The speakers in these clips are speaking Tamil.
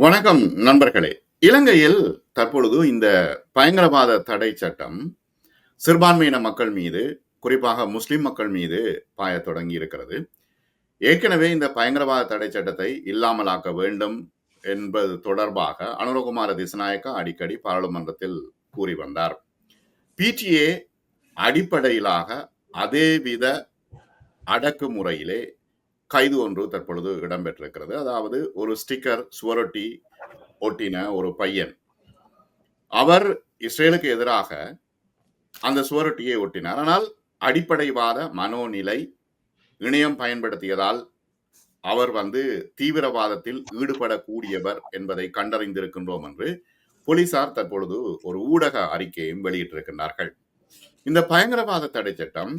வணக்கம் நண்பர்களே. இலங்கையில் தற்பொழுது இந்த பயங்கரவாத தடை சட்டம் சிறுபான்மையின மக்கள் மீது குறிப்பாக முஸ்லிம் மக்கள் மீது பாயத் தொடங்கி இருக்கிறது. ஏற்கனவே இந்த பயங்கரவாத தடை சட்டத்தை இல்லாமலாக்க வேண்டும் என்பது தொடர்பாக அனுரகுமார திசநாயக்கா அடிக்கடி பாராளுமன்றத்தில் கூறி வந்தார். பிடிஏ அடிப்படையிலாக அதேவித அடக்குமுறையிலே கைது ஒன்று தற்பொழுது இடம்பெற்றிருக்கிறது. அதாவது ஒரு ஸ்டிக்கர் சுவரொட்டி ஒட்டின ஒரு பையன். அவர் இஸ்ரேலுக்கு எதிராக அந்த சுவரொட்டியை ஒட்டினார். ஆனால் அடிப்படைவாத மனோநிலை இணையம் பயன்படுத்தியதால் அவர் வந்து தீவிரவாதத்தில் ஈடுபடக்கூடியவர் என்பதை கண்டறிந்திருக்கின்றோம் என்று போலீசார் தற்பொழுது ஒரு ஊடக அறிக்கையும் வெளியிட்டிருக்கின்றார்கள். இந்த பயங்கரவாத தடை சட்டம்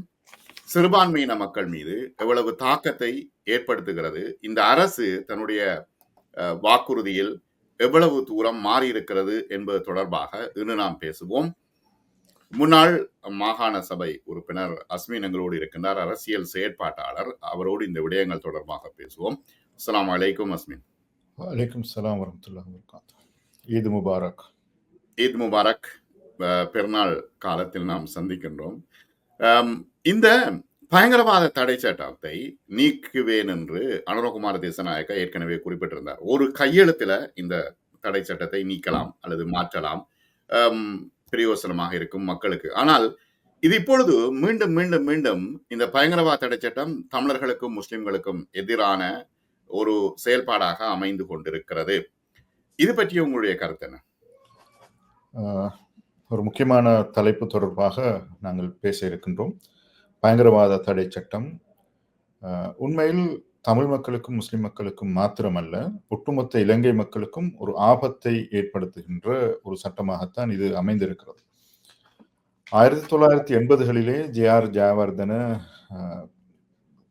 சிறுபான்மையின மக்கள் மீது எவ்வளவு தாக்கத்தை ஏற்படுத்துகிறது இந்த அரசு தன்னுடைய வாக்குறுதியில் எவ்வளவு தூரம் மாறி இருக்கிறது என்பது தொடர்பாக இன்று நாம் பேசுவோம். முன்னாள் மாகாண சபை உறுப்பினர் அஸ்மின் எங்களோடு இருக்கின்றார் அரசியல் செயற்பாட்டாளர். அவரோடு இந்த விடயங்கள் தொடர்பாக பேசுவோம். அஸ்ஸலாமு அலைக்கும் அஸ்மின் வலைக்கம் சலாம் ஈத் முபாரக். ஈத் முபாரக் பெருநாள் காலத்தில் நாம் சந்திக்கின்றோம். இந்த பயங்கரவாத தடை சட்டத்தை நீக்குவேன் என்று அனுரகுமார தேசநாயக்கா ஏற்கனவே குறிப்பிட்டிருந்தார். ஒரு கையெழுத்துல இந்த தடை சட்டத்தை நீக்கலாம் அல்லது மாற்றலாம். பிரயோசனமாக இருக்கும் மக்களுக்கு. ஆனால் இது இப்பொழுது மீண்டும் மீண்டும் மீண்டும் இந்த பயங்கரவாத தடை சட்டம் தமிழர்களுக்கும் முஸ்லிம்களுக்கும் எதிரான ஒரு செயல்பாடாக அமைந்து கொண்டிருக்கிறது. இது பற்றி உங்களுடைய கருத்து என்ன? ஆஹ், ஒரு முக்கியமான தலைப்பு தொடர்பாக நாங்கள் பேச இருக்கின்றோம். பயங்கரவாத தடை சட்டம். உண்மையில் தமிழ் மக்களுக்கும் முஸ்லிம் மக்களுக்கும் மாத்திரமல்ல ஒட்டுமொத்த இலங்கை மக்களுக்கும் ஒரு ஆபத்தை ஏற்படுத்துகின்ற ஒரு சட்டமாகத்தான் இது அமைந்திருக்கிறது. ஆயிரத்தி தொள்ளாயிரத்தி எண்பதுகளிலே ஜே ஆர் ஜெயவர்தன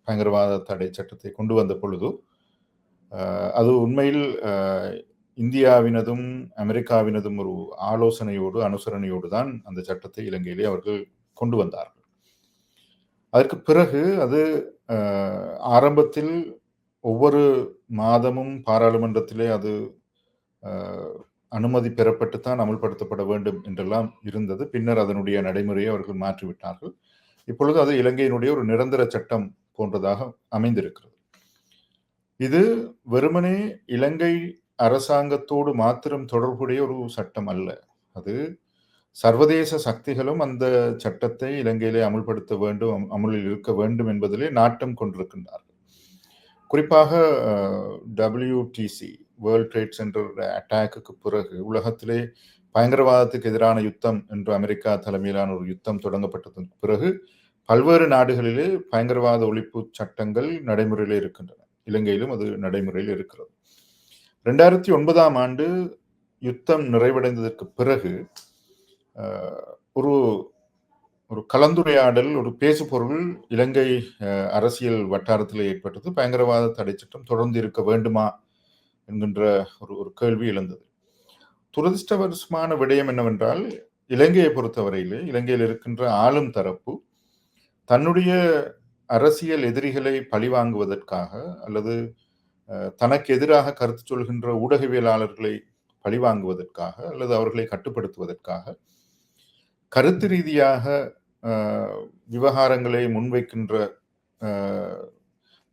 பயங்கரவாத தடை சட்டத்தை கொண்டு வந்த பொழுது அது உண்மையில் இந்தியாவினதும் அமெரிக்காவினதும் ஒரு ஆலோசனையோடு அனுசரணையோடு தான் அந்த சட்டத்தை இலங்கையிலே அவர்கள் கொண்டு வந்தார்கள். அதற்கு பிறகு அது ஆரம்பத்தில் ஒவ்வொரு மாதமும் பாராளுமன்றத்திலே அது அனுமதி பெறப்பட்டு தான் அமுல்படுத்தப்பட வேண்டும் என்றெல்லாம் இருந்தது. பின்னர் அதனுடைய நடைமுறையை அவர்கள் மாற்றிவிட்டார்கள். இப்பொழுது அது இலங்கையினுடைய ஒரு நிரந்தர சட்டம் போன்றதாக அமைந்திருக்கிறது. இது வெறுமனே இலங்கை அரசாங்கத்தோடு மாத்திரம் தொடர்புடைய ஒரு சட்டம் அல்ல. அது சர்வதேச சக்திகளும் அந்த சட்டத்தை இலங்கையிலே அமுல்படுத்த வேண்டும் அமுலில் இருக்க வேண்டும் என்பதிலே நாட்டம் கொண்டிருக்கின்றார்கள். குறிப்பாக டபிள்யூடிசி வேர்ல்ட் ட்ரேட் சென்டர் அட்டாக்கு பிறகு உலகத்திலே பயங்கரவாதத்துக்கு எதிரான யுத்தம் என்று அமெரிக்கா தலைமையிலான ஒரு யுத்தம் தொடங்கப்பட்டதற்கு பிறகு பல்வேறு நாடுகளிலே பயங்கரவாத ஒழிப்பு சட்டங்கள் நடைமுறையில் இருக்கின்றன. இலங்கையிலும் அது நடைமுறையில் இருக்கிறது. ரெண்டாயிரத்தி ஒன்பதாம் ஆண்டு யுத்தம் நிறைவடைந்ததற்கு பிறகு ஒரு ஒரு கலந்துரையாடல் ஒரு பேசுபொருள் இலங்கை அரசியல் வட்டாரத்தில் ஏற்பட்டது. பயங்கரவாத தடை சட்டம் தொடர்ந்து இருக்க வேண்டுமா என்கின்ற ஒரு ஒரு கேள்வி எழுந்தது. துரதிருஷ்டவசமான விடயம் என்னவென்றால் இலங்கையை பொறுத்தவரையிலே இலங்கையில் இருக்கின்ற ஆளும் தரப்பு தன்னுடைய அரசியல் எதிரிகளை பழிவாங்குவதற்காக அல்லது தனக்கு எதிராக கருத்து சொல்கின்ற ஊடகவியலாளர்களை பழிவாங்குவதற்காக அல்லது அவர்களை கட்டுப்படுத்துவதற்காக கருத்து ரீதியாக விவகாரங்களை முன்வைக்கின்ற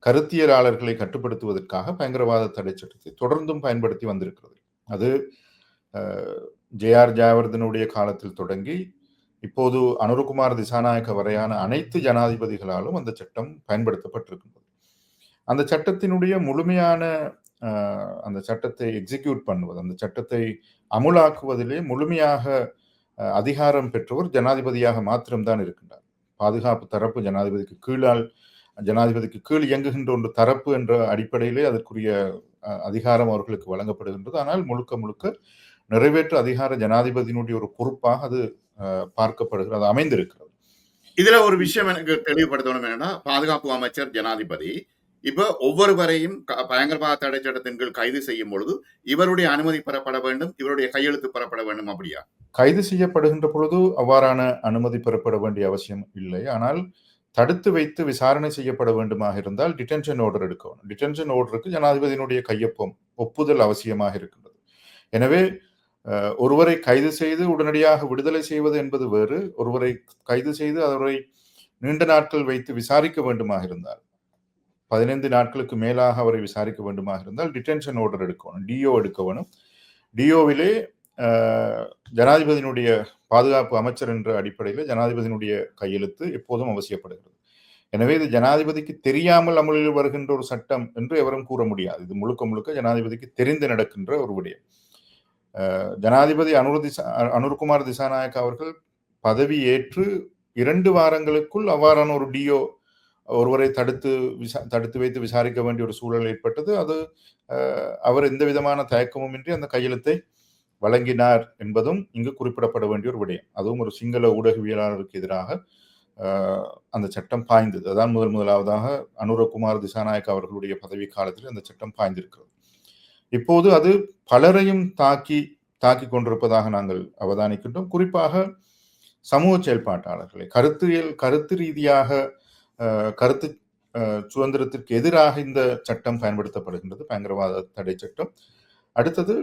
கருத்தியலாளர்களை கட்டுப்படுத்துவதற்காக பயங்கரவாத தடை சட்டத்தை தொடர்ந்தும் பயன்படுத்தி வந்திருக்கிறது. அது ஜே ஆர் ஜெயவர்தனுடைய காலத்தில் தொடங்கி இப்போது அனுருகுமார் திசாநாயக்க வரையான அனைத்து ஜனாதிபதிகளாலும் அந்த சட்டம் பயன்படுத்தப்பட்டிருக்கின்றது. அந்த சட்டத்தினுடைய முழுமையான அந்த சட்டத்தை எக்ஸிக்யூட் பண்ணுவது அந்த சட்டத்தை அமுலாக்குவதிலே முழுமையாக அதிகாரம் பெற்றவர் ஜனாதிபதியாக மாத்திரம்தான் இருக்கின்றார். பாதுகாப்பு தரப்பு ஜனாதிபதிக்கு கீழால் ஜனாதிபதிக்கு கீழ் இயங்குகின்ற ஒன்று தரப்பு என்ற அடிப்படையிலே அதற்குரிய அஹ், அதிகாரம் அவர்களுக்கு வழங்கப்படுகின்றது. ஆனால் முழுக்க முழுக்க நிறைவேற்று அதிகார ஜனாதிபதியினுடைய ஒரு பொறுப்பாக அது பார்க்கப்படுகிறது அமைந்திருக்கிறது. இதுல ஒரு விஷயம் எனக்கு தெளிவுபடுத்தணும் என்னன்னா பாதுகாப்பு அமைச்சர் ஜனாதிபதி இப்ப ஒவ்வொருவரையும் பயங்கரவாத தடை சட்டத்தின் கீழ் கைது செய்யும் பொழுது இவருடைய அனுமதி பெறப்பட வேண்டும் இவருடைய கையெழுத்து பெறப்பட வேண்டும் அப்படியா? கைது செய்யப்படுகின்ற பொழுது அவ்வாறான அனுமதி பெறப்பட வேண்டிய அவசியம் இல்லை. ஆனால் தடுத்து வைத்து விசாரணை செய்யப்பட வேண்டுமாக இருந்தால் டிடென்ஷன் ஆர்டர் எடுக்கணும். டிடென்ஷன் ஆர்டருக்கு ஜனாதிபதியினுடைய கையொப்பம் ஒப்புதல் அவசியமாக இருக்கின்றது. எனவே ஒருவரை கைது செய்து உடனடியாக விடுதலை செய்வது என்பது வேறு. ஒருவரை கைது செய்து அவரை நீண்ட நாட்கள் வைத்து விசாரிக்க வேண்டுமாக இருந்தால் பதினைந்து நாட்களுக்கு மேலாக அவரை விசாரிக்க வேண்டுமாக இருந்தால் டிடென்ஷன் ஆர்டர் எடுக்கணும் டிஓ எடுக்க வேணும். டிஓவிலே ஜனாதிபதியினுடைய பாதுகாப்பு அமைச்சர் என்ற அடிப்படையில் ஜனாதிபதியினுடைய கையெழுத்து எப்போதும் அவசியப்படுகிறது. எனவே இது ஜனாதிபதிக்கு தெரியாமல் அமலில் வருகின்ற ஒரு சட்டம் என்று எவரும் கூற முடியாது. இது முழுக்க முழுக்க ஜனாதிபதிக்கு தெரிந்து நடக்கின்ற ஒரு விடயம். ஜனாதிபதி அனுர் திசா அனுர்குமார் திசாநாயக் அவர்கள் பதவி ஏற்று இரண்டு வாரங்களுக்குள் அவ்வாறான ஒரு டிஓ ஒருவரை தடுத்து விசா தடுத்து வைத்து விசாரிக்க வேண்டிய ஒரு சூழல் ஏற்பட்டது. அது அவர் எந்த விதமான தயக்கமுமின்றி அந்த கையெழுத்தை வழங்கினார் என்பதும் இங்கு குறிப்பிடப்பட வேண்டிய ஒரு விடயம். அதுவும் ஒரு சிங்கள ஊடகவியலாளருக்கு எதிராக அந்த சட்டம் பாய்ந்தது. அதான் முதல் முதலாவதாக அனுரகுமார் திசாநாயக் அவர்களுடைய பதவி காலத்தில் அந்த சட்டம் பாய்ந்திருக்கிறது. இப்போது அது பலரையும் தாக்கி தாக்கி கொண்டிருப்பதாக நாங்கள் அவதானிக்கின்றோம். குறிப்பாக சமூக செயல்பாட்டாளர்களை கருத்தியல் கருத்து ரீதியாக கருத்து சுதந்திரத்திற்கு எதிராக இந்த சட்டம் பயன்படுத்தப்படுகின்றது. பயங்கரவாத தடை சட்டம். அடுத்தது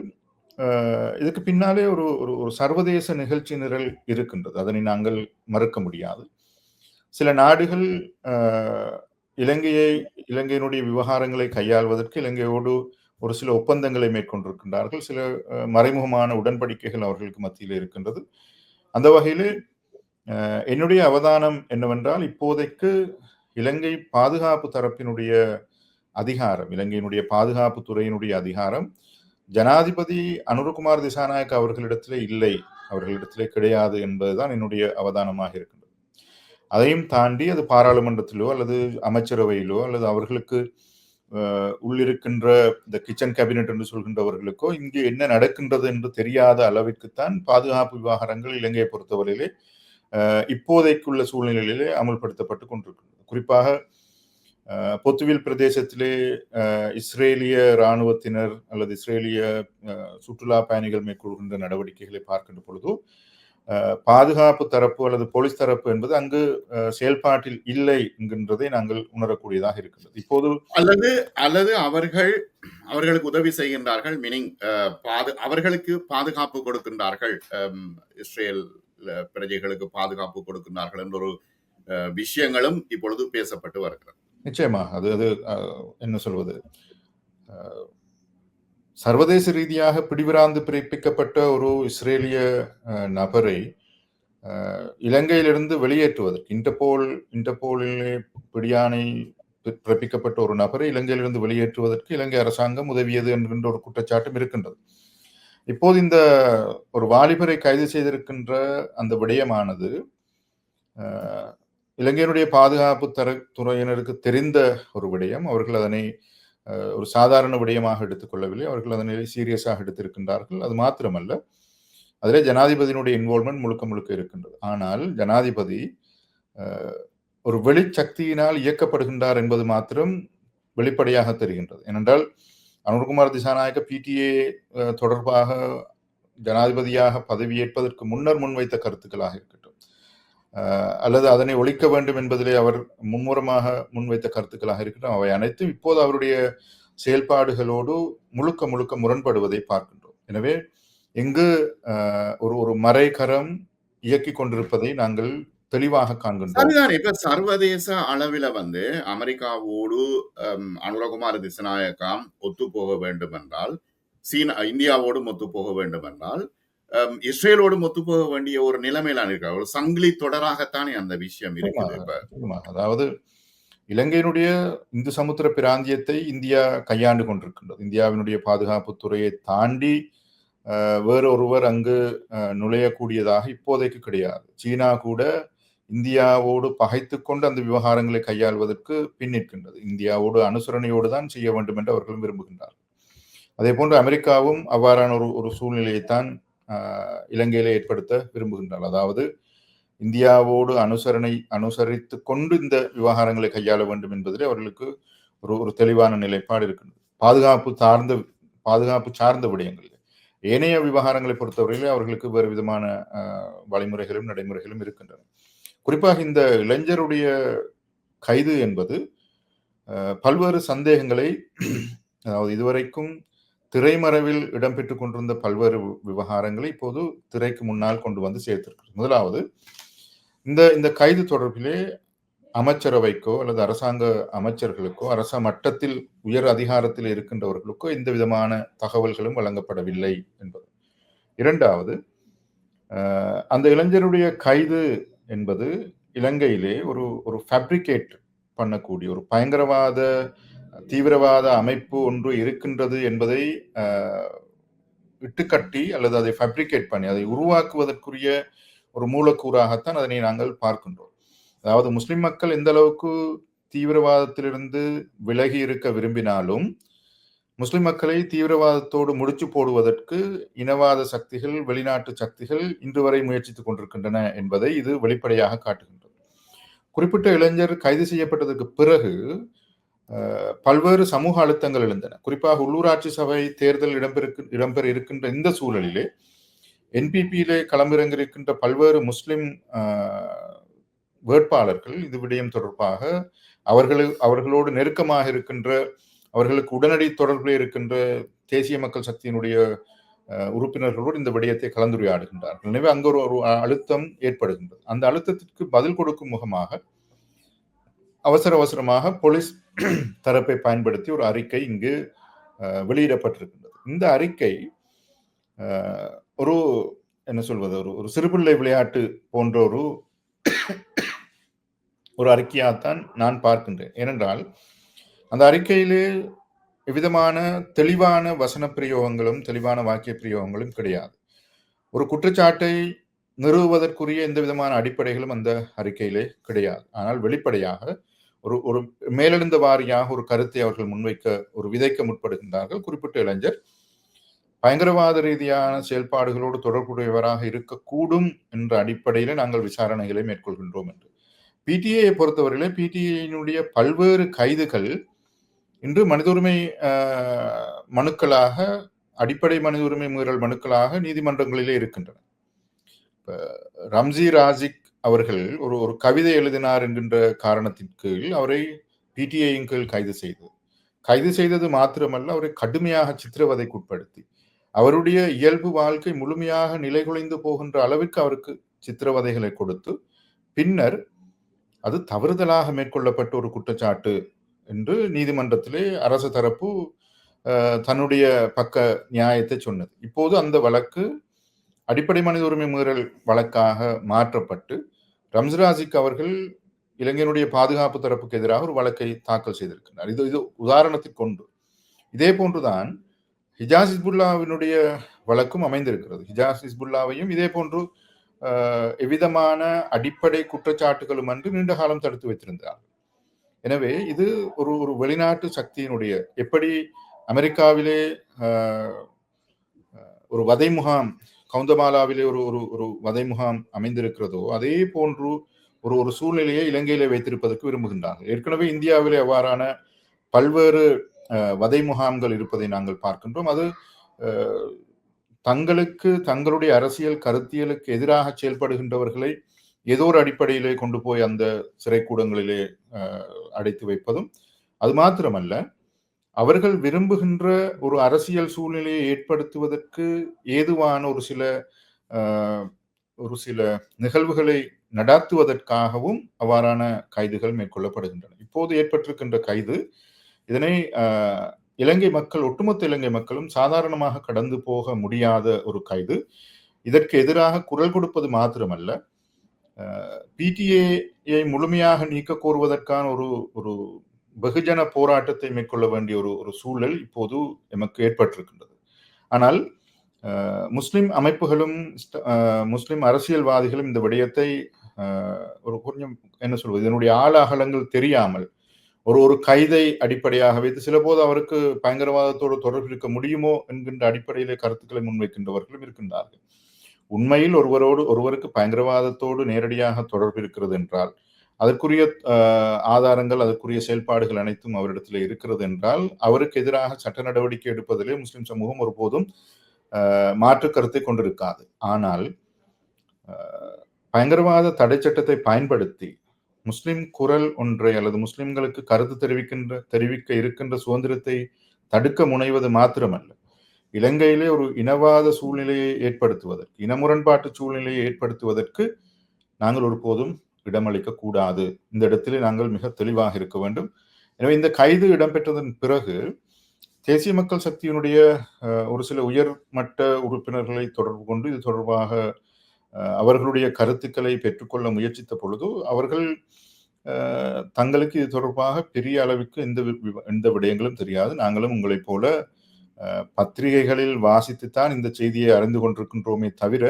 இதுக்கு பின்னாலே ஒரு ஒரு ஒரு சர்வதேச நிகழ்ச்சி நிரல் இருக்கின்றது. அதனை நாங்கள் மறுக்க முடியாது. சில நாடுகள் இலங்கையை இலங்கையினுடைய விவகாரங்களை கையாள்வதற்கு இலங்கையோடு ஒரு சில ஒப்பந்தங்களை மேற்கொண்டிருக்கின்றார்கள். சில மறைமுகமான உடன்படிக்கைகள் அவர்களுக்கு மத்தியில் இருக்கின்றது. அந்த வகையில் என்னுடைய அவதானம் என்னவென்றால் இப்போதைக்கு இலங்கை பாதுகாப்பு தரப்பினுடைய அதிகாரம் இலங்கையினுடைய பாதுகாப்பு துறையினுடைய அதிகாரம் ஜனாதிபதி அனுருகுமார் திசாநாயக் அவர்களிடத்திலே இல்லை அவர்களிடத்திலே கிடையாது என்பதுதான் என்னுடைய அவதானமாக இருக்கின்றது. அதையும் தாண்டி அது பாராளுமன்றத்திலோ அல்லது அமைச்சரவையிலோ அல்லது அவர்களுக்கு உள்ளிருக்கின்ற இந்த கிச்சன் கேபினெட் என்று சொல்கின்றவர்களுக்கோ இங்கு என்ன நடக்கின்றது என்று தெரியாத அளவிற்குத்தான் பாதுகாப்பு விவகாரங்கள் இலங்கையை பொறுத்தவரையிலே இப்போதைக்குள்ள சூழ்நிலையிலே அமல்படுத்தப்பட்டு கொண்டிருக்கிறது. குறிப்பாக பொத்துவில் பிரதேசத்திலே இஸ்ரேலிய இராணுவத்தினர் அல்லது இஸ்ரேலிய சுற்றுலா பயணிகள் மேற்கொள்கின்ற நடவடிக்கைகளை பார்க்கின்ற பொழுது பாதுகாப்பு தரப்பு அல்லது போலீஸ் தரப்பு என்பது அங்கு செயல்பாட்டில் இல்லை என்கின்றதை நாங்கள் உணரக்கூடியதாக இருக்கின்றது. இப்போது அல்லது அல்லது அவர்கள் அவர்களுக்கு உதவி செய்கின்றார்கள் மீனிங் பாது அவர்களுக்கு பாதுகாப்பு கொடுக்கின்றார்கள் இஸ்ரேல் பிரஜைகளுக்கு பாதுகாப்பு கொடுக்கிறார்கள் என்ற ஒரு விஷயங்களும் இப்பொழுது பேசப்பட்டு வருகிறது. நிச்சயமா. அது அது என்ன சொல்வது? சர்வதேச ரீதியாக பிடிவிராந்து பிறப்பிக்கப்பட்ட ஒரு இஸ்ரேலிய அஹ், நபரை இலங்கையிலிருந்து வெளியேற்றுவதற்கு இன்டர்போல் இன்டர்போலிலே பிடியாணை பிறப்பிக்கப்பட்ட ஒரு நபரை இலங்கையிலிருந்து வெளியேற்றுவதற்கு இலங்கை அரசாங்கம் உதவியது என்கின்ற ஒரு குற்றச்சாட்டும் இருக்கின்றது. இப்போது இந்த ஒரு வாலிபரை கைது செய்திருக்கின்ற அந்த விடயமானது அஹ், இலங்கையினுடைய பாதுகாப்பு தர துறையினருக்கு தெரிந்த ஒரு விடயம். அவர்கள் அதனை ஒரு சாதாரண விடயமாக எடுத்துக்கொள்ளவில்லை அவர்கள் அதனை சீரியஸாக எடுத்திருக்கின்றார்கள். அது மாத்திரமல்ல அதிலே ஜனாதிபதியினுடைய இன்வால்மெண்ட் முழுக்க முழுக்க இருக்கின்றது. ஆனால் ஜனாதிபதி ஒரு வெளிச்சக்தியினால் இயக்கப்படுகின்றார் என்பது மாத்திரம் வெளிப்படையாக தெரிகின்றது. ஏனென்றால் அனுர்குமார் திசாநாயக்க பிடிஏ தொடர்பாக ஜனாதிபதியாக பதவியேற்பதற்கு முன்னர் முன்வைத்த கருத்துக்களாக இருக்கட்டும். அல்லது அதனை ஒழிக்க வேண்டும் என்பதிலே அவர் மும்முரமாக முன்வைத்த கருத்துக்களாக இருக்கட்டும். அவை அனைத்தும் இப்போது அவருடைய செயல்பாடுகளோடு முழுக்க முழுக்க முரண்படுவதை பார்க்கின்றோம். எனவே எங்கு ஒரு ஒரு மறைகரம் இயக்கி கொண்டிருப்பதை நாங்கள் தெளிவாக காண்கின்றோம். இப்ப சர்வதேச அளவில வந்து அமெரிக்காவோடு அம், அனுரகுமார் திசநாயக்காம் ஒத்து போக வேண்டும் என்றால் சீனா இந்தியாவோடும் ஒத்து போக வேண்டும் என்றால் அம், இஸ்ரேலோடும் ஒத்து போக வேண்டிய ஒரு நிலைமையில இருக்கிற ஒரு சங்கிலி தொடராகத்தானே அந்த விஷயம் இருக்குது நிச்சயமாக. அதாவது இலங்கையினுடைய இந்து சமுத்திர பிராந்தியத்தை இந்தியா கையாண்டு கொண்டிருக்கின்றது. இந்தியாவினுடைய பாதுகாப்பு துறையை தாண்டி வேறொருவர் அங்கு நுழையக்கூடியதாக இப்போதைக்கு கிடையாது. சீனா கூட இந்தியாவோடு பகைத்து கொண்டு அந்த விவகாரங்களை கையாள்வதற்கு பின்னிற்கின்றது இந்தியாவோடு அனுசரணையோடு தான் செய்ய வேண்டும் என்று அவர்களும் விரும்புகின்றார்கள். அதே போன்று அமெரிக்காவும் அவ்வாறான ஒரு ஒரு சூழ்நிலையைத்தான் இலங்கையில ஏற்படுத்த விரும்புகின்றார் அதாவது இந்தியாவோடு அனுசரணை அனுசரித்து கொண்டு இந்த விவகாரங்களை கையாள வேண்டும் என்பதிலே அவர்களுக்கு ஒரு ஒரு தெளிவான நிலைப்பாடு இருக்கின்றது. பாதுகாப்பு சார்ந்த பாதுகாப்பு சார்ந்த விடயங்கள். ஏனைய விவகாரங்களை பொறுத்தவரையிலே அவர்களுக்கு வேறு விதமான வழிமுறைகளும் நடைமுறைகளும் இருக்கின்றன. குறிப்பாக இந்த இளைஞருடைய கைது என்பது பல்வேறு சந்தேகங்களை அதாவது இதுவரைக்கும் திரைமறைவில் இடம்பெற்று கொண்டிருந்த பல்வேறு விவகாரங்களை இப்போது திரைக்கு முன்னால் கொண்டு வந்து சேர்த்திருக்கிறது. முதலாவது இந்த இந்த கைது தொடர்பிலே அமைச்சரவைக்கோ அல்லது அரசாங்க அமைச்சர்களுக்கோ அரச மட்டத்தில் உயர் அதிகாரத்தில் இருக்கின்றவர்களுக்கோ எந்த விதமான தகவல்களும் வழங்கப்படவில்லை என்பது. இரண்டாவது அந்த இளைஞருடைய கைது என்பது இலங்கையிலே ஒரு ஒரு ஃபேப்ரிகேட் பண்ணக்கூடிய ஒரு பயங்கரவாத தீவிரவாத அமைப்பு ஒன்று இருக்கின்றது என்பதை இட்டுக்கட்டி அல்லது அதை ஃபேப்ரிகேட் பண்ணி அதை உருவாக்குவதற்குரிய ஒரு மூலக்கூறாகத்தான் அதனை நாங்கள் பார்க்கின்றோம். அதாவது முஸ்லிம் மக்கள் எந்த அளவுக்கு தீவிரவாதத்திலிருந்து விலகி இருக்க விரும்பினாலும் முஸ்லிம் மக்களை தீவிரவாதத்தோடு முடிச்சு போடுவதற்கு இனவாத சக்திகள் வெளிநாட்டு சக்திகள் இன்று வரை முயற்சித்துக் கொண்டிருக்கின்றன என்பதை இது வெளிப்படையாக காட்டுகின்றது. குறிப்பிட்ட இளைஞர் கைது செய்யப்பட்டதற்கு பிறகு பல்வேறு சமூக அழுத்தங்கள் எழுந்தன. குறிப்பாக உள்ளூராட்சி சபை தேர்தல் இடம்பெருக்கு இடம்பெற இருக்கின்ற இந்த சூழலிலே என்பிபியிலே களமிறங்கியிருக்கின்ற பல்வேறு முஸ்லிம் வேட்பாளர்கள் இது விடயம் தொடர்பாக அவர்கள் அவர்களோடு நெருக்கமாக இருக்கின்ற அவர்களுக்கு உடனடி தொடர்பில் இருக்கின்ற தேசிய மக்கள் சக்தியினுடைய உறுப்பினர்களோடு இந்த விடயத்தை கலந்துரையாடுகின்றார்கள். எனவே அங்கு ஒரு ஒரு அழுத்தம் ஏற்படுகின்றது. அந்த அழுத்தத்திற்கு பதில் கொடுக்கும் முகமாக அவசர அவசரமாக போலீஸ் தரப்பை பயன்படுத்தி ஒரு அறிக்கை இங்கு வெளியிடப்பட்டிருக்கின்றது. இந்த அறிக்கை ஒரு என்ன சொல்வது ஒரு ஒரு சிறுபிள்ளை விளையாட்டு போன்ற ஒரு ஒரு அறிக்கையாகத்தான் நான் பார்க்கின்றேன். ஏனென்றால் அந்த அறிக்கையிலே எவ்விதமான தெளிவான வசன பிரயோகங்களும் தெளிவான வாக்கிய பிரயோகங்களும் கிடையாது. ஒரு குற்றச்சாட்டை நிறுவுவதற்குரிய எந்த விதமான அடிப்படைகளும் அந்த அறிக்கையிலே கிடையாது. ஆனால் வெளிப்படையாக ஒரு ஒரு மேலெழுந்த வாரியாக ஒரு கருத்தை அவர்கள் முன்வைக்க ஒரு விதைக்க முற்படுகின்றார்கள். குறிப்பிட்ட இளைஞர் பயங்கரவாத ரீதியான செயல்பாடுகளோடு தொடர்புடையவராக இருக்கக்கூடும் என்ற அடிப்படையில் நாங்கள் விசாரணைகளை மேற்கொள்கின்றோம் என்று. பிடிஐயை பொறுத்தவரையிலே பிடிஐயினுடைய பல்வேறு கைதுகள் இன்று மனித உரிமை மனுக்களாக அடிப்படை மனித உரிமை மீறல் மனுக்களாக நீதிமன்றங்களிலே இருக்கின்றன. இப்ப ரம்ஜி ராஜிக் அவர்கள் ஒரு ஒரு கவிதை எழுதினார் என்கின்ற காரணத்தின் கீழ் அவரை பிடிஐயின் கீழ் கைது செய்தது. கைது செய்தது மாத்திரமல்ல அவரை கடுமையாக சித்திரவதைக்கு உட்படுத்தி. அவருடைய இயல்பு வாழ்க்கை முழுமையாக நிலைகுலைந்து போகின்ற அளவிற்கு அவருக்கு சித்திரவதைகளை கொடுத்து பின்னர் அது தவறுதலாக மேற்கொள்ளப்பட்ட ஒரு குற்றச்சாட்டு என்று நீதிமன்றத்திலே அரசு தரப்பு தன்னுடைய பக்க நியாயத்தை சொன்னது. இப்போது அந்த வழக்கு அடிப்படை மனித உரிமை மீறல் வழக்காக மாற்றப்பட்டு ரம்ஸ்ராஜிக் அவர்கள் இலங்கையினுடைய பாதுகாப்பு தரப்புக்கு எதிராக ஒரு வழக்கை தாக்கல் செய்திருக்கிறார் இது இது உதாரணத்திற்கு கொண்டு இதே போன்றுதான் ஹிஜாஸ் இஸ்புல்லாவினுடைய வழக்கும் அமைந்திருக்கிறது. ஹிஜாஸ் இஸ்புல்லாவையும் இதே போன்று எவ்விதமான அடிப்படை குற்றச்சாட்டுகளும் அன்று நீண்ட காலம் தடுத்து வைத்திருந்தார்கள் எனவே இது ஒரு ஒரு வெளிநாட்டு சக்தியினுடைய எப்படி அமெரிக்காவிலே ஒரு வதை முகாம் கவுந்தமாலாவிலே ஒரு ஒரு ஒரு வதை முகாம் அமைந்திருக்கிறதோ அதே போன்று ஒரு ஒரு சூழ்நிலையை இலங்கையிலே வைத்திருப்பதற்கு விரும்புகின்றார்கள். ஏற்கனவே இந்தியாவிலே அவ்வாறான பல்வேறு வதை முகாம்கள் இருப்பதை நாங்கள் பார்க்கின்றோம். அது தங்களுக்கு தங்களுடைய அரசியல் கருத்தியலுக்கு எதிராக செயல்படுகின்றவர்களை ஏதோ ஒரு அடிப்படையிலே கொண்டு போய் அந்த சிறைக்கூடங்களிலே அடைத்து வைப்பதும் அது மாத்திரமல்ல. அவர்கள் விரும்புகின்ற ஒரு அரசியல் சூழ்நிலையை ஏற்படுத்துவதற்கு ஏதுவான ஒரு சில ஒரு சில நிகழ்வுகளை நடாத்துவதற்காகவும் அவ்வாறான கைதுகள் மேற்கொள்ளப்படுகின்றன. இப்போது ஏற்பட்டிருக்கின்ற கைது இதனை இலங்கை மக்கள் ஒட்டுமொத்த இலங்கை மக்களும் சாதாரணமாக கடந்து போக முடியாத ஒரு கைது. இதற்கு எதிராக குரல் கொடுப்பது மாத்திரமல்ல. பிடிஏயை முழுமையாக நீக்க கோருவதற்கான ஒரு ஒரு வெகுஜன போராட்டத்தை மேற்கொள்ள வேண்டிய ஒரு ஒரு சூழல் இப்போது எமக்கு ஏற்பட்டிருக்கின்றது. ஆனால் முஸ்லிம் அமைப்புகளும் முஸ்லிம் அரசியல்வாதிகளும் இந்த விடயத்தை ஒரு கொஞ்சம் என்ன சொல்வது இதனுடைய ஆழ அகலங்கள் தெரியாமல் ஒரு ஒரு கைதை அடிப்படையாக வைத்து சில போது அவருக்கு பயங்கரவாதத்தோடு தொடர்பு இருக்க முடியுமோ என்கின்ற அடிப்படையிலே கருத்துக்களை முன்வைக்கின்றவர்களும் இருக்கின்றார்கள். உண்மையில் ஒருவரோடு ஒருவருக்கு பயங்கரவாதத்தோடு நேரடியாக தொடர்பு இருக்கிறது என்றால் அதற்குரிய ஆதாரங்கள் அதற்குரிய செயல்பாடுகள் அனைத்தும் அவரிடத்தில் இருக்கிறது என்றால் அவருக்கு எதிராக சட்ட நடவடிக்கை எடுப்பதிலே முஸ்லிம் சமூகம் ஒருபோதும் மாற்று கருத்தை கொண்டிருக்காது. ஆனால் பயங்கரவாத தடை சட்டத்தை பயன்படுத்தி முஸ்லிம் குரல் ஒன்றை அல்லது முஸ்லிம்களுக்கு கருத்து தெரிவிக்கின்ற தெரிவிக்க இருக்கின்ற சுதந்திரத்தை தடுக்க முனைவது மாத்திரமல்ல. இலங்கையிலே ஒரு இனவாத சூழ்நிலையை ஏற்படுத்துவதற்கு இனமுரண்பாட்டு சூழ்நிலையை ஏற்படுத்துவதற்கு நாங்கள் ஒருபோதும் இடமளிக்க கூடாது. இந்த இடத்திலே நாங்கள் மிக தெளிவாக இருக்க வேண்டும். எனவே இந்த கைது இடம்பெற்றதன் பிறகு தேசிய மக்கள் சக்தியினுடைய ஒரு சில உயர்மட்ட உறுப்பினர்களை தொடர்பு கொண்டு இது தொடர்பாக அவர்களுடைய கருத்துக்களை பெற்றுக்கொள்ள முயற்சித்த பொழுது அவர்கள் தங்களுக்கு இது தொடர்பாக பெரிய அளவுக்கு எந்த வி- எந்த விடயங்களும் தெரியாது. நாங்களும் உங்களைப் போல பத்திரிகைகளில் வாசித்துத்தான் இந்த செய்தியை அறிந்து கொண்டிருக்கின்றோமே தவிர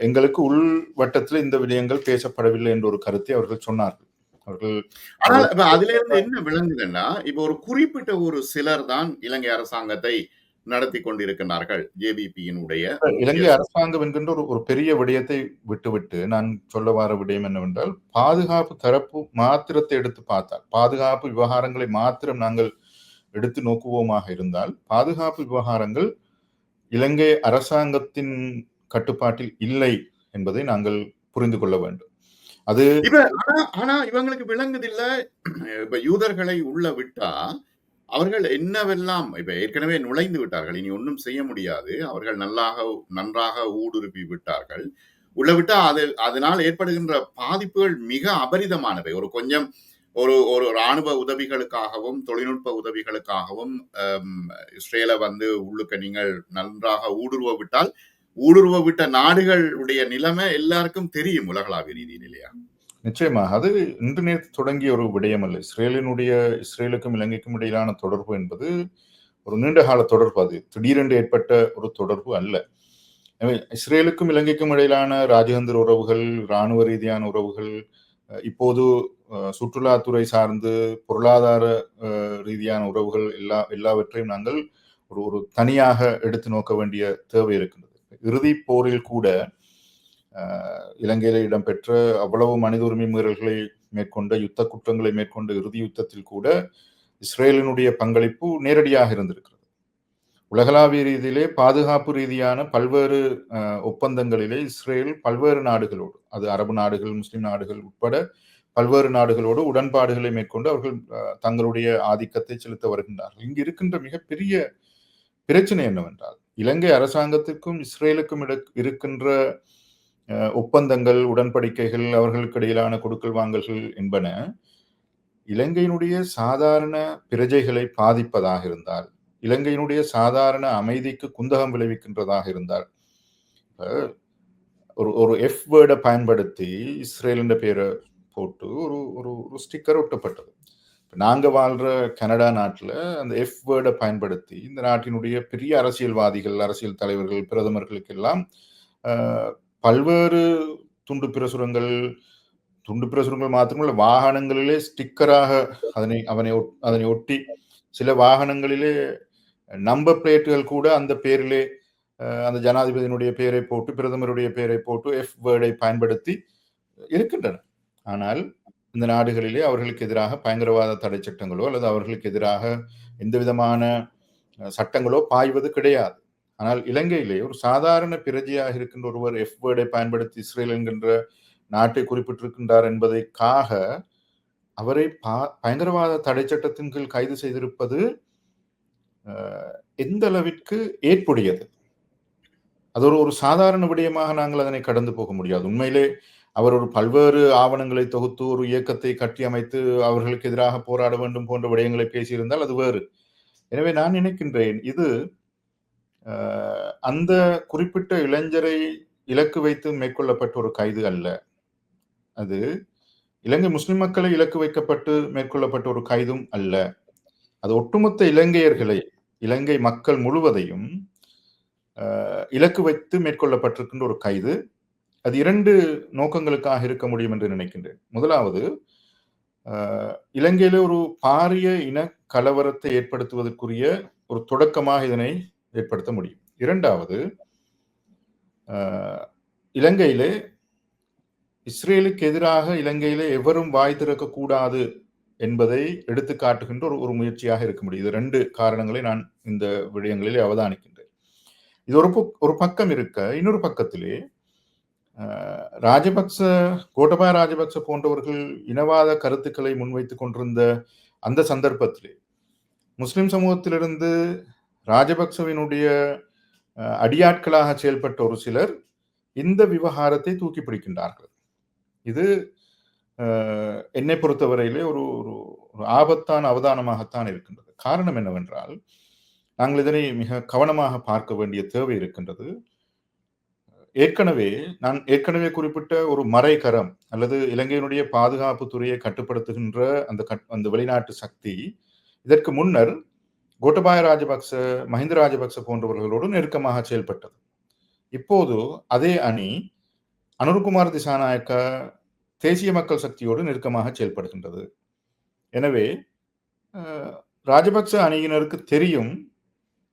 எங்களுக்கு உள் வட்டத்தில் இந்த விடயங்கள் பேசப்படவில்லை என்ற ஒரு கருத்தை அவர்கள் சொன்னார்கள். அவர்கள் ஆனால் அதுல இருந்து என்ன விளங்குதுன்னா இப்ப ஒரு குறிப்பிட்ட ஒரு சிலர் தான் இலங்கை அரசாங்கத்தை நடத்தி கொண்டிருக்கிறார்கள் ஜேபிபியினுடைய இலங்கை அரசாங்கம் என்கின்ற ஒரு ஒரு பெரிய விடயத்தை விட்டுவிட்டு நான் சொல்ல வர விடயம் என்னவென்றால் பாதுகாப்பு தரப்பு மாத்திரத்தை எடுத்து பார்த்தால் பாதுகாப்பு விவகாரங்களை மாத்திரம் நாங்கள் எடுத்து நோக்குவோமாக இருந்தால் பாதுகாப்பு விவகாரங்கள் இலங்கை அரசாங்கத்தின் கட்டுப்பாட்டில் இல்லை என்பதை நாங்கள் புரிந்து கொள்ள வேண்டும். அது இப்ப ஆனா ஆனா இவங்களுக்கு விளங்குதில்ல. இப்ப யூதர்களை உள்ள விட்டா அவர்கள் என்னவெல்லாம் இப்ப ஏற்கனவே நுழைந்து விட்டார்கள் இனி ஒன்றும் செய்ய முடியாது. அவர்கள் நல்லாக நன்றாக ஊடுருவி விட்டார்கள். உள்ள விட்டா அது அதனால் ஏற்படுகின்ற பாதிப்புகள் மிக அபரிதமானவை. ஒரு கொஞ்சம் ஒரு ஒரு ராணுவ உதவிகளுக்காகவும் தொழில்நுட்ப உதவிகளுக்காகவும் இஸ்ரேலை வந்து உள்ளுக்க நீங்கள் நன்றாக ஊடுருவ விட்டால் ஊடுருவ விட்ட நாடுகளுடைய நிலைமை எல்லாருக்கும் தெரியும் உலகளாவிய ரீதியில் இல்லையா? நிச்சயமாக அது இன்று நேற்று தொடங்கிய ஒரு விடயம் அல்ல. இஸ்ரேலினுடைய இஸ்ரேலுக்கும் இலங்கைக்கும் இடையிலான தொடர்பு என்பது ஒரு நீண்ட கால தொடர்பு. அது திடீரென்று ஏற்பட்ட ஒரு தொடர்பு அல்ல. இஸ்ரேலுக்கும் இலங்கைக்கும் இடையிலான ராஜதந்திர உறவுகள் இராணுவ ரீதியான உறவுகள் இப்போது சுற்றுலாத்துறை சார்ந்து பொருளாதார ரீதியான உறவுகள் எல்லா எல்லாவற்றையும் நாங்கள் ஒரு ஒரு தனியாக எடுத்து நோக்க வேண்டிய தேவை இருக்கின்றது. இறுதி போரில் கூட அஹ், இலங்கையில இடம்பெற்ற அவ்வளவு மனித உரிமை மீறல்களை மேற்கொண்ட யுத்த குற்றங்களை மேற்கொண்ட இறுதி யுத்தத்தில் கூட இஸ்ரேலினுடைய பங்களிப்பு நேரடியாக இருந்திருக்கிறது. உலகளாவிய ரீதியிலே பாதுகாப்பு ரீதியான பல்வேறு ஒப்பந்தங்களிலே இஸ்ரேல் பல்வேறு நாடுகளோடு அது அரபு நாடுகள் முஸ்லிம் நாடுகள் உட்பட பல்வேறு நாடுகளோடு உடன்பாடுகளை மேற்கொண்டு அவர்கள் தங்களுடைய ஆதிக்கத்தை செலுத்த வருகின்றார்கள். இங்கு இருக்கின்ற மிகப்பெரிய பிரச்சனை என்னவென்றால் இலங்கை அரசாங்கத்திற்கும் இஸ்ரேலுக்கும் இருக்கின்ற ஒப்பந்தங்கள் உடன்படிக்கைகள் அவர்களுக்கு இடையிலான கொடுக்கல் வாங்கல்கள் என்பன இலங்கையினுடைய சாதாரண பிரஜைகளை பாதிப்பதாக இருந்தால் இலங்கையினுடைய சாதாரண அமைதிக்கு குந்தகம் விளைவிக்கின்றதாக இருந்தால் ஒரு ஒரு எஃப் வேர்டை பயன்படுத்தி இஸ்ரேல் என்ற பேரை போட்டு ஒரு ஒரு ஒரு ஸ்டிக்கர் ஒட்டப்பட்டது. நாங்கள் வாழ்கிற கனடா நாட்டில் அந்த எஃப் வேர்டை பயன்படுத்தி இந்த நாட்டினுடைய பெரிய அரசியல்வாதிகள் அரசியல் தலைவர்கள் பிரதமர்களுக்கெல்லாம் பல்வேறு துண்டு பிரசுரங்கள் துண்டு பிரசுரங்கள் மாத்திரமல்ல வாகனங்களிலே ஸ்டிக்கராக அதனை அவனை ஒட்- அதனை ஒட்டி சில வாகனங்களிலே நம்பர் பிளேட்டுகள் கூட அந்த பேரிலே அந்த ஜனாதிபதியினுடைய பெயரை போட்டு பிரதமருடைய பெயரை போட்டு எஃப் வேர்டை பயன்படுத்தி இருக்கின்றன. ஆனால் இந்த நாடுகளிலே அவர்களுக்கு எதிராக பயங்கரவாத தடை சட்டங்களோ அல்லது அவர்களுக்கு எதிராக எந்த விதமான சட்டங்களோ பாய்வது கிடையாது. ஆனால் இலங்கையிலே ஒரு சாதாரண பிரஜையாக இருக்கின்ற ஒருவர் எஃப் வேர்டை பயன்படுத்தி இஸ்ரேல் என்கின்ற நாட்டை குறிப்பிட்டிருக்கின்றார் என்பதைக்காக அவரை பா- பயங்கரவாத தடை சட்டத்தின் கீழ் கைது செய்திருப்பது எந்த அளவிற்கு ஏற்புடையது? அது ஒரு ஒரு சாதாரண விடயமாக நாங்கள் அதனை கடந்து போக முடியாது. உண்மையிலே அவர் ஒரு பல்வேறு ஆவணங்களை தொகுத்து ஒரு இயக்கத்தை கட்டியமைத்து அவர்களுக்கு எதிராக போராட வேண்டும் போன்ற விடயங்களை பேசியிருந்தால் அது வேறு. எனவே நான் நினைக்கின்றேன் இது அந்த குறிப்பிட்ட இளைஞரை இலக்கு வைத்து மேற்கொள்ளப்பட்ட ஒரு கைது அல்ல. அது இலங்கை முஸ்லிம் மக்களை இலக்கு வைக்கப்பட்டு மேற்கொள்ளப்பட்ட ஒரு கைதும் அல்ல. அது ஒட்டுமொத்த இலங்கையர்களை இலங்கை மக்கள் முழுவதையும் இலக்கு வைத்து மேற்கொள்ளப்பட்டிருக்கின்ற ஒரு கைது. அது இரண்டு நோக்கங்களுக்காக இருக்க முடியும் என்று நினைக்கின்றேன். முதலாவது இலங்கையில ஒரு பாரிய இன கலவரத்தை ஏற்படுத்துவதற்குரிய ஒரு தொடக்கமாக இதனை ஏற்படுத்த முடியும். இரண்டாவது இலங்கையிலே இஸ்ரேலுக்கு எதிராக இலங்கையிலே எவரும் வாய் திறக்கக்கூடாது என்பதை எடுத்து காட்டுகின்ற ஒரு ஒரு முயற்சியாக இருக்க முடியும். இது ரெண்டு காரணங்களை நான் இந்த விடயங்களிலே அவதானிக்கின்றேன். இது ஒரு பக்- ஒரு பக்கம் இருக்க இன்னொரு பக்கத்திலே ராஜபக்ச கோட்டபாய ராஜபக்ச போன்றவர்கள் இனவாத கருத்துக்களை முன்வைத்துக் கொண்டிருந்த அந்த சந்தர்ப்பத்திலே முஸ்லிம் சமூகத்திலிருந்து ராஜபக்சவினுடைய அடியாட்களாக செயல்பட்ட ஒரு சிலர் இந்த விவகாரத்தை தூக்கி பிடிக்கின்றார்கள். இது என்னை பொறுத்தவரையிலே ஒரு ஒரு ஆபத்தான அவதானமாகத்தான் இருக்கின்றது. காரணம் என்னவென்றால் நாங்கள் இதனை மிக கவனமாக பார்க்க வேண்டிய தேவை இருக்கின்றது. ஏற்கனவே நான் ஏற்கனவே குறிப்பிட்ட ஒரு மறைகரம் அல்லது இலங்கையினுடைய பாதுகாப்பு துறையை கட்டுப்படுத்துகின்ற அந்த கட்- அந்த வெளிநாட்டு சக்தி இதற்கு முன்னர் கோட்டபாய ராஜபக்ச மஹிந்த ராஜபக்ச போன்றவர்களோடு நெருக்கமாக செயல்பட்டது. இப்போது அதே அணி அனுர்குமார் திசாநாயக்க தேசிய மக்கள் சக்தியோடு நெருக்கமாக செயல்படுகின்றது. எனவே ராஜபக்ச அணியினருக்கு தெரியும்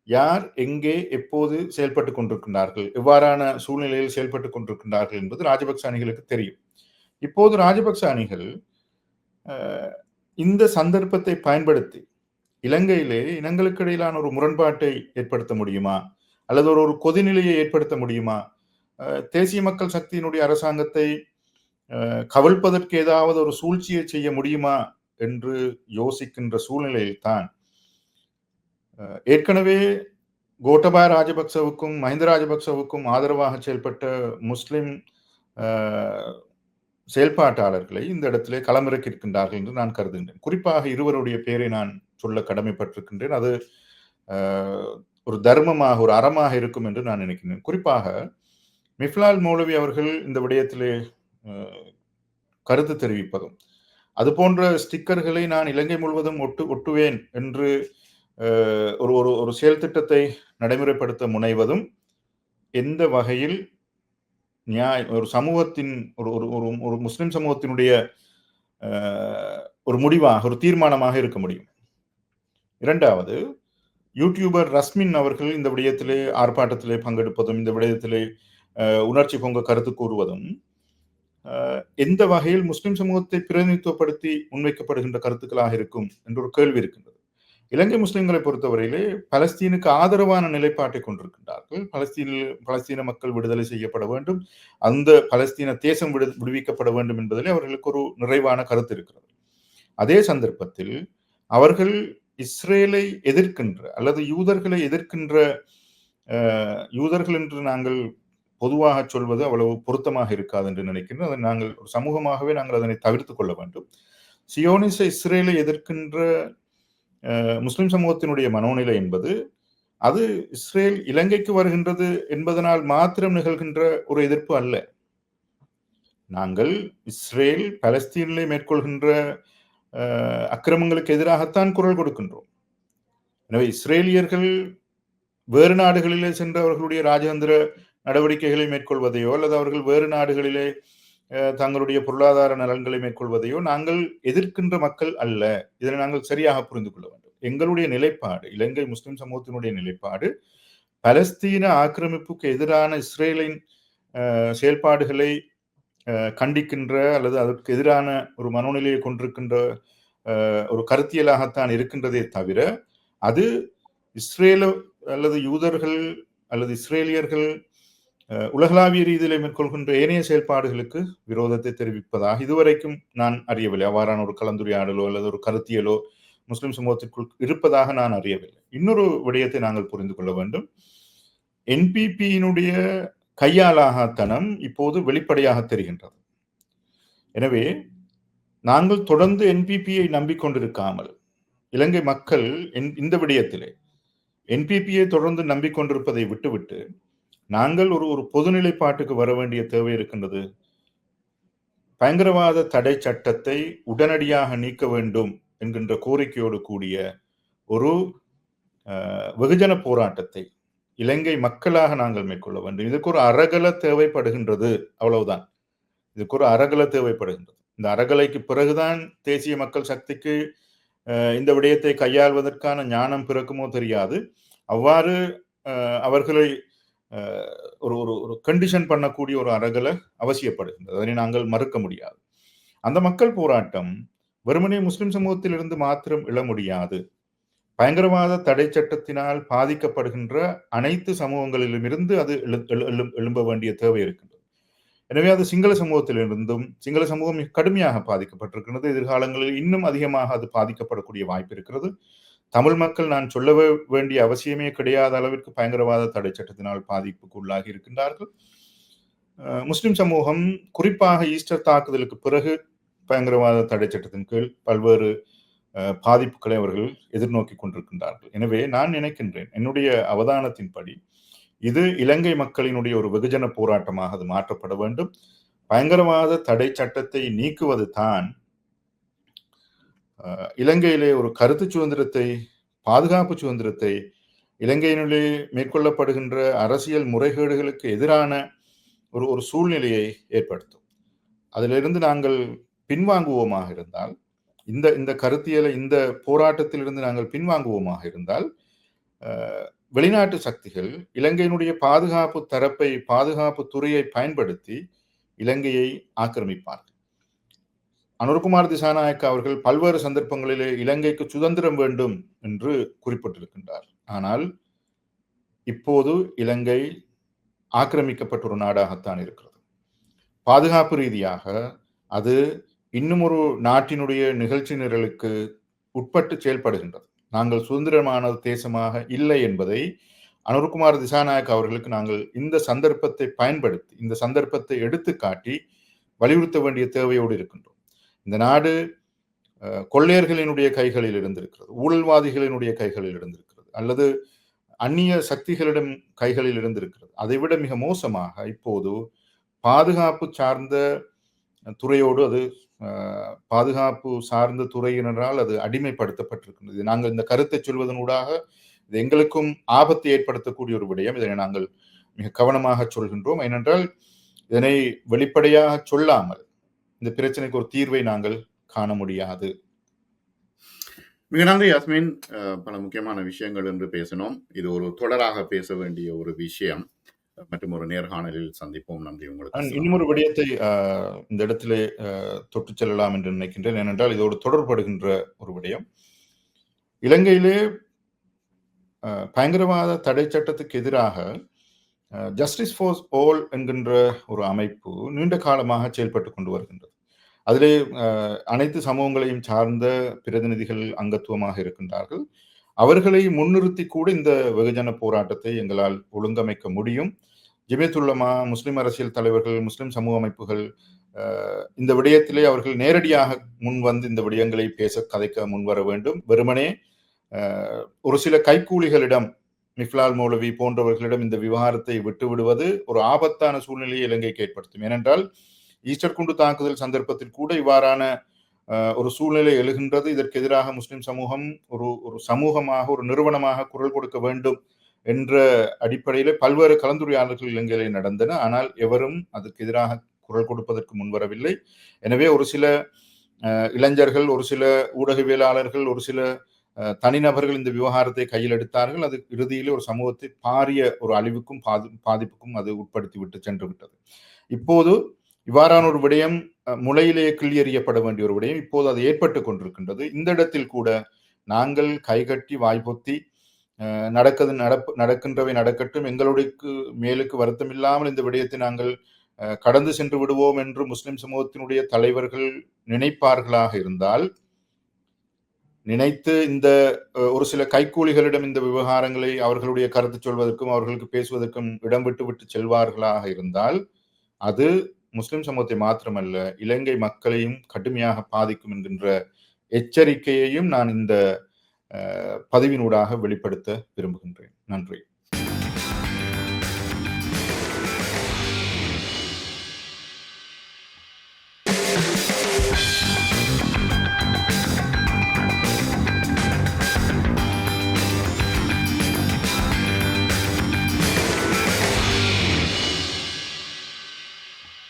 யார் எங்கே எப்போது செயல்பட்டு கொண்டிருக்கின்றார்கள்? எவ்வாறான சூழ்நிலையில் செயல்பட்டு கொண்டிருக்கின்றார்கள் என்பது ராஜபக்ச அணிகளுக்கு தெரியும். இப்போது ராஜபக்ச அணிகள் இந்த சந்தர்ப்பத்தை பயன்படுத்தி இலங்கையிலே இனங்களுக்கு இடையிலான ஒரு முரண்பாட்டை ஏற்படுத்த முடியுமா? அல்லது ஒரு ஒரு கொதிநிலையை ஏற்படுத்த முடியுமா? தேசிய மக்கள் சக்தியினுடைய அரசாங்கத்தை கவிழ்ப்பதற்கு ஏதாவது ஒரு சூழ்ச்சியை செய்ய முடியுமா? என்று யோசிக்கின்ற சூழ்நிலையில்தான் ஏற்கனவே கோட்டபாய ராஜபக்சவுக்கும் மஹிந்த ராஜபக்சவுக்கும் ஆதரவாக செயல்பட்ட முஸ்லிம் செயல்பாட்டாளர்களை இந்த இடத்திலே களமிறக்கியிருக்கின்றார்கள் என்று நான் கருதுகின்றேன். குறிப்பாக இருவருடைய பெயரை நான் சொல்ல கடமைப்பட்டிருக்கின்றேன். அது ஒரு தர்மமாக ஒரு அறமாக இருக்கும் என்று நான் நினைக்கிறேன் குறிப்பாக மிஃப்லால் மௌலவி அவர்கள் இந்த விடயத்திலே கருத்து தெரிவிப்பதும் அது போன்ற ஸ்டிக்கர்களை நான் இலங்கை முழுவதும் ஒட்டு ஒட்டுவேன் என்று ஒரு ஒரு ஒரு செயல் திட்டத்தை நடைமுறைப்படுத்த முனைவதும் எந்த வகையில் நியாய ஒரு சமூகத்தின் ஒரு ஒரு ஒரு ஒரு முஸ்லிம் சமூகத்தினுடைய ஒரு முடிவாக ஒரு தீர்மானமாக இருக்க முடியும். இரண்டாவது யூடியூபர் ரஸ்மின் அவர்கள் இந்த விடயத்திலே ஆர்ப்பாட்டத்திலே பங்கெடுப்பதும் இந்த விடயத்திலே உணர்ச்சி பொங்க கருத்து கூறுவதும் எந்த வகையில் முஸ்லிம் சமூகத்தை பிரதிநிதித்துவப்படுத்தி முன்வைக்கப்படுகின்ற கருத்துக்களாக இருக்கும் என்ற ஒரு கேள்வி இருக்கின்றது. இலங்கை முஸ்லிம்களை பொறுத்தவரையிலே பலஸ்தீனுக்கு ஆதரவான நிலைப்பாட்டை கொண்டிருக்கின்றார்கள். பலஸ்தீனில் பலஸ்தீன மக்கள் விடுதலை செய்யப்பட வேண்டும். அந்த பலஸ்தீன தேசம் விடு விடுவிக்கப்பட வேண்டும் என்பதிலே அவர்களுக்கு ஒரு நிறைவான கருத்து இருக்கிறது. அதே சந்தர்ப்பத்தில் அவர்கள் இஸ்ரேலை எதிர்க்கின்ற அல்லது யூதர்களை எதிர்க்கின்ற யூதர்கள் என்று நாங்கள் பொதுவாக சொல்வது அவ்வளவு பொருத்தமாக இருக்காது என்று நினைக்கின்றோம். அதை நாங்கள் ஒரு சமூகமாகவே நாங்கள் அதனை தவிர்த்து கொள்ள வேண்டும். சியோனிச இஸ்ரேலை எதிர்க்கின்ற முஸ்லிம் சமூகத்தினுடைய மனோநிலை என்பது அது இஸ்ரேல் இலங்கைக்கு வருகின்றது என்பதனால் மாத்திரம் நிகழ்கின்ற ஒரு எதிர்ப்பு அல்ல. நாங்கள் இஸ்ரேல் பலஸ்தீனிலே மேற்கொள்கின்ற அஹ், அக்கிரமங்களுக்கு எதிராகத்தான் குரல் கொடுக்கின்றோம். எனவே இஸ்ரேலியர்கள் வேறு நாடுகளிலே சென்று அவர்களுடைய ராஜதந்திர நடவடிக்கைகளை மேற்கொள்வதையோ அல்லது அவர்கள் வேறு நாடுகளிலே தங்களுடைய பொருளாதார நலன்களை மேற்கொள்வதையோ நாங்கள் எதிர்க்கின்ற மக்கள் அல்ல. இதனை நாங்கள் சரியாக புரிந்து கொள்ள வேண்டும். எங்களுடைய நிலைப்பாடு இலங்கை முஸ்லிம் சமூகத்தினுடைய நிலைப்பாடு பலஸ்தீன ஆக்கிரமிப்புக்கு எதிரான இஸ்ரேலின் செயல்பாடுகளை கண்டிக்கின்ற அல்லது அதற்கு எதிரான ஒரு மனோநிலையை கொண்டிருக்கின்ற ஒரு கருத்தியலாகத்தான் இருக்கின்றதே தவிர அது இஸ்ரேல அல்லது யூதர்கள் அல்லது இஸ்ரேலியர்கள் உலகளாவிய ரீதியிலே மேற்கொள்கின்ற ஏனைய செயல்பாடுகளுக்கு விரோதத்தை தெரிவிப்பதாக இதுவரைக்கும் நான் அறியவில்லை. அவ்வாறான ஒரு கலந்துரையாடலோ அல்லது ஒரு கருத்தியலோ முஸ்லிம் சமூகத்திற்குள் இருப்பதாக நான் அறியவில்லை. இன்னொரு விடயத்தை நாங்கள் புரிந்து கொள்ள வேண்டும். என்பிபியினுடைய கையாளாகத்தனம் இப்போது வெளிப்படையாக தெரிகின்றது. எனவே நாங்கள் தொடர்ந்து என்பிபியை நம்பிக்கொண்டிருக்காமல் இலங்கை மக்கள் இந்த விடயத்திலே என்பிபியை தொடர்ந்து நம்பிக்கொண்டிருப்பதை விட்டுவிட்டு நாங்கள் ஒரு ஒரு பொதுநிலைப்பாட்டுக்கு வர வேண்டிய தேவை இருக்கின்றது. பயங்கரவாத தடை சட்டத்தை உடனடியாக நீக்க வேண்டும் என்கின்ற கோரிக்கையோடு கூடிய ஒரு வெகுஜன போராட்டத்தை இலங்கை மக்களாக நாங்கள் மேற்கொள்ள வேண்டும். இதுக்கு ஒரு அறகல தேவைப்படுகின்றது. அவ்வளவுதான். இதுக்கு ஒரு அறகல தேவைப்படுகின்றது. இந்த அறகலைக்கு பிறகுதான் தேசிய மக்கள் சக்திக்கு இந்த விடயத்தை கையாள்வதற்கான ஞானம் பிறக்குமோ தெரியாது. அவ்வாறு அவர்களை ஒரு ஒரு ஒரு கண்டிஷன் பண்ணக்கூடிய ஒரு அறகலை அவசியப்படுகின்றது. அதனை நாங்கள் மறுக்க முடியாது. அந்த மக்கள் போராட்டம் வெறுமனே முஸ்லிம் சமூகத்திலிருந்து மாத்திரம் எழ முடியாது. பயங்கரவாத தடை சட்டத்தினால் பாதிக்கப்படுகின்ற அனைத்து சமூகங்களிலும் இருந்து அது எழு- எழு- எழும்- எழும்ப வேண்டிய தேவை இருக்கின்றது. எனவே அது சிங்கள சமூகத்திலிருந்தும் சிங்கள சமூகம் கடுமையாக பாதிக்கப்பட்டிருக்கிறது எதிர்காலங்களில் இன்னும் அதிகமாக அது பாதிக்கப்படக்கூடிய வாய்ப்பு இருக்கிறது. தமிழ் மக்கள் நான் சொல்ல வேண்டிய அவசியமே கிடையாத அளவிற்கு பயங்கரவாத தடை சட்டத்தினால் பாதிப்புக்கு உள்ளாகி இருக்கின்றார்கள் முஸ்லிம் சமூகம் குறிப்பாக ஈஸ்டர் தாக்குதலுக்கு பிறகு பயங்கரவாத தடை சட்டத்தின் கீழ் பல்வேறு பாதிப்புகளை அவர்கள் எதிர்நோக்கி கொண்டிருக்கின்றார்கள். எனவே நான் நினைக்கின்றேன் என்னுடைய அவதானத்தின்படி இது இலங்கை மக்களினுடைய ஒரு வெகுஜன போராட்டமாக அது மாற்றப்பட வேண்டும். பயங்கரவாத தடை சட்டத்தை நீக்குவது தான் இலங்கையிலே ஒரு கருத்து சுதந்திரத்தை பாதுகாப்பு சுதந்திரத்தை இலங்கையினுள்ளே மேற்கொள்ளப்படுகின்ற அரசியல் முறைகேடுகளுக்கு எதிரான ஒரு ஒரு சூழ்நிலையை ஏற்படுத்தும். அதிலிருந்து நாங்கள் பின்வாங்குவோமாக இருந்தால் இந்த இந்த கருத்தியலை இந்த போராட்டத்திலிருந்து நாங்கள் பின்வாங்குவோமாக இருந்தால் வெளிநாட்டு சக்திகள் இலங்கையினுடைய பாதுகாப்பு தரப்பை பாதுகாப்பு துறையை பயன்படுத்தி இலங்கையை ஆக்கிரமிப்பார்கள். அனுர்குமார் திசாநாயக்க அவர்கள் பல்வேறு சந்தர்ப்பங்களிலே இலங்கைக்கு சுதந்திரம் வேண்டும் என்று குறிப்பிட்டிருக்கின்றார். ஆனால் இப்போது இலங்கை ஆக்கிரமிக்கப்பட்ட ஒரு நாடாகத்தான் இருக்கிறது. பாதுகாப்பு ரீதியாக அது இன்னும் ஒரு நாட்டினுடைய நிகழ்ச்சி நிரலுக்கு உட்பட்டு செயல்படுகின்றது. நாங்கள் சுதந்திரமான தேசமாக இல்லை என்பதை அனுர்குமார் திசாநாயக் அவர்களுக்கு நாங்கள் இந்த சந்தர்ப்பத்தை பயன்படுத்தி இந்த சந்தர்ப்பத்தை எடுத்து காட்டி வலியுறுத்த வேண்டிய தேவையோடு இருக்கின்றோம். இந்த நாடு கொள்ளையர்களினுடைய கைகளில் இருந்திருக்கிறது ஊழல்வாதிகளினுடைய கைகளில் இருந்திருக்கிறது அல்லது அந்நிய சக்திகளிடம் கைகளில் இருந்திருக்கிறது. அதைவிட மிக மோசமாக இப்போது பாதுகாப்பு சார்ந்த துறையோடு அது பாதுகாப்பு சார்ந்த துறையினரால் அது அடிமைப்படுத்தப்பட்டிருக்கின்றது நாங்கள் இந்த கருத்தை சொல்வதனூடாக இது எங்களுக்கும் ஆபத்தை ஏற்படுத்தக்கூடிய ஒரு விடயம். இதனை நாங்கள் மிக கவனமாக சொல்கின்றோம். ஏனென்றால் இதனை வெளிப்படையாக சொல்லாமல் இந்த பிரச்சனைக்கு ஒரு தீர்வை நாங்கள் காண முடியாது. மிக நன்றி யாஸ்மின் பல முக்கியமான விஷயங்கள் என்று பேசினோம். இது ஒரு தொடராக பேச வேண்டிய ஒரு விஷயம். மற்றும் ஒரு நேர்காணலில் சந்திப்போம். நன்றி நான் உங்களுக்கு. இன்னும் ஒரு விடயத்தை இந்த இடத்திலே ஆஹ், தொட்டுச் செல்லலாம் என்று நினைக்கின்றேன். ஏனென்றால் இதோடு தொடர்படுகின்ற ஒரு விடயம். இலங்கையிலே பயங்கரவாத தடை சட்டத்துக்கு எதிராக ஜஸ்டிஸ் ஃபார் ஆல் என்கின்ற ஒரு அமைப்பு நீண்ட காலமாக செயல்பட்டு கொண்டு வருகின்றது. அதிலே அனைத்து சமூகங்களையும் சார்ந்த பிரதிநிதிகள் அங்கத்துவமாக இருக்கின்றார்கள். அவர்களை முன்னிறுத்தி கூட இந்த வெகுஜன போராட்டத்தை எங்களால் ஒழுங்கமைக்க முடியும். ஜிபேத்துள்ளமா முஸ்லிம் அரசியல் தலைவர்கள் முஸ்லிம் சமூக அமைப்புகள் இந்த விடயத்திலே அவர்கள் நேரடியாக முன் வந்து இந்த விடயங்களை பேச கதைக்க முன்வர வேண்டும். வெறுமனே ஒரு சில கைக்கூலிகளிடம் மிஃப்லால் மௌலவி போன்றவர்களிடம் இந்த விவகாரத்தை விட்டு விடுவது ஒரு ஆபத்தான சூழ்நிலையை இலங்கைக்கு ஏற்படுத்தும். ஏனென்றால் ஈஸ்டர் குண்டு தாக்குதல் சந்தர்ப்பத்தில் கூட இவ்வாறான ஒரு சூழ்நிலை எழுகின்றது. இதற்கு எதிராக முஸ்லிம் சமூகம் ஒரு ஒரு சமூகமாக ஒரு நிறுவனமாக குரல் கொடுக்க வேண்டும் என்ற அடிப்படையில் பல்வேறு கலந்துரையாடல்கள் இலங்கையிலே நடந்தன. ஆனால் எவரும் அதற்கு எதிராக குரல் கொடுப்பதற்கு முன்வரவில்லை. எனவே ஒரு சில இளைஞர்கள் ஒரு சில ஊடகவியலாளர்கள் ஒரு சில தனிநபர்கள் இந்த விவகாரத்தை கையில் எடுத்தார்கள். அது இறுதியில் ஒரு சமூகத்தை பாரிய ஒரு அழிவுக்கும் பாதி பாதிப்புக்கும் அது உட்படுத்தி விட்டு சென்று விட்டது. இப்போது இவ்வாறான ஒரு விடயம் முளையிலேயே முளையிலே கிள்ளியறியப்பட வேண்டிய ஒரு விடயம் இப்போது அது ஏற்பட்டு கொண்டிருக்கின்றது. இந்த இடத்தில் கூட நாங்கள் கைகட்டி வாய்ப்பொத்தி நடக்கிறது நடப்பு நடக்கின்றவை நடக்கட்டும் எங்களுடைக்கு மேலுக்கு வருத்தம் இல்லாமல் இந்த விடயத்தை நாங்கள் கடந்து சென்று விடுவோம் என்று முஸ்லிம் சமூகத்தினுடைய தலைவர்கள் நினைப்பார்களாக இருந்தால் நினைத்து இந்த ஒரு சில கைக்கூலிகளிடம் இந்த விவகாரங்களை அவர்களுடைய கருத்து சொல்வதற்கும் அவர்களுக்கு பேசுவதற்கும் இடம் விட்டு விட்டு செல்வார்களாக இருந்தால் அது முஸ்லிம் சமூகத்தை மாத்திரமல்ல இலங்கை மக்களையும் கடுமையாக பாதிக்கும் என்கின்ற எச்சரிக்கையையும் நான் இந்த பதிவினூடாக வெளிப்படுத்த விரும்புகின்றேன். நன்றி.